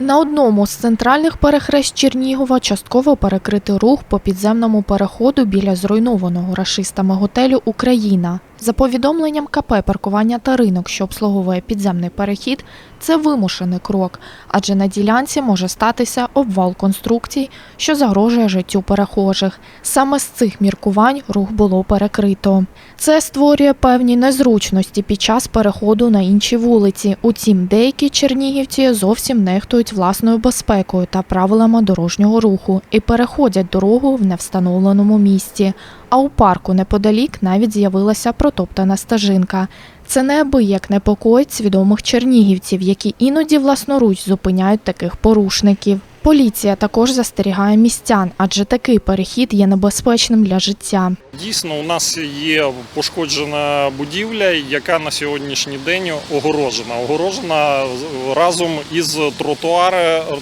На одному з центральних перехрест Чернігова частково перекрити рух по підземному переходу біля зруйнованого рашистами готелю Україна. За повідомленням КП паркування та ринок, що обслуговує підземний перехід, це вимушений крок, адже на ділянці може статися обвал конструкцій, що загрожує життю перехожих. Саме з цих міркувань рух було перекрито. Це створює певні незручності під час переходу на інші вулиці. Утім, деякі чернігівці зовсім нехтують власною безпекою та правилами дорожнього руху і переходять дорогу в невстановленому місці. А у парку неподалік навіть з'явилася протоптана стежинка. Це неабияк непокоїть свідомих чернігівців, які іноді власноруч зупиняють таких порушників. Поліція також застерігає містян, адже такий перехід є небезпечним для життя. Дійсно, у нас є пошкоджена будівля, яка на сьогоднішній день огорожена. Огорожена разом із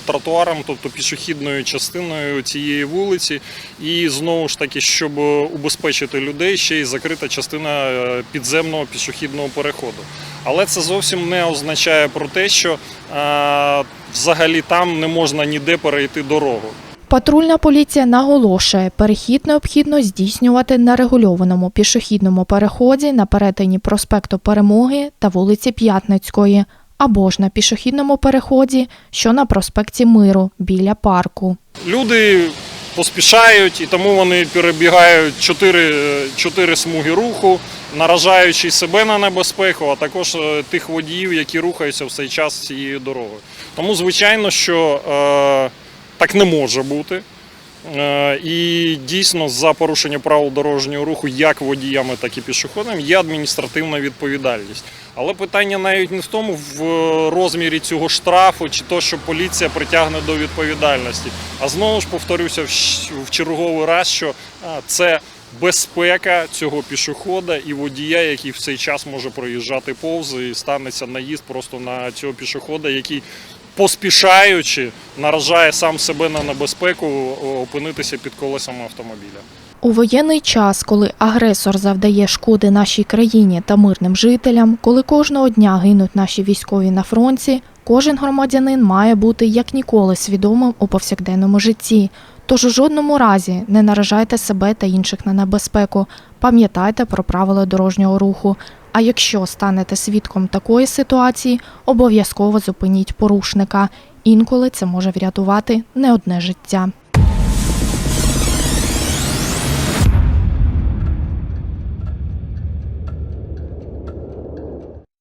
тротуаром, тобто пішохідною частиною цієї вулиці. І знову ж таки, щоб убезпечити людей, ще й закрита частина е, підземного пішохідного переходу. Але це зовсім не означає про те, що е, взагалі там не можна ніде перейти дорогу. Патрульна поліція наголошує, перехід необхідно здійснювати на регульованому пішохідному переході на перетині проспекту Перемоги та вулиці П'ятницької, або ж на пішохідному переході, що на проспекті Миру біля парку. Люди поспішають і тому вони перебігають чотири, чотири смуги руху, наражаючи себе на небезпеку, а також е, тих водіїв, які рухаються в цей час цією дорогою. Тому, звичайно, що е, так не може бути. Е, І дійсно за порушення правил дорожнього руху як водіями, так і пішоходами є адміністративна відповідальність. Але питання навіть не в тому в розмірі цього штрафу чи то, що поліція притягне до відповідальності. А знову ж повторюся в черговий раз, що це безпека цього пішохода і водія, який в цей час може проїжджати повз і станеться наїзд просто на цього пішохода, який поспішаючи наражає сам себе на небезпеку опинитися під колесами автомобіля. У воєнний час, коли агресор завдає шкоди нашій країні та мирним жителям, коли кожного дня гинуть наші військові на фронті, кожен громадянин має бути як ніколи свідомим у повсякденному житті. Тож у жодному разі не наражайте себе та інших на небезпеку. Пам'ятайте про правила дорожнього руху. А якщо станете свідком такої ситуації, обов'язково зупиніть порушника. Інколи це може врятувати не одне життя.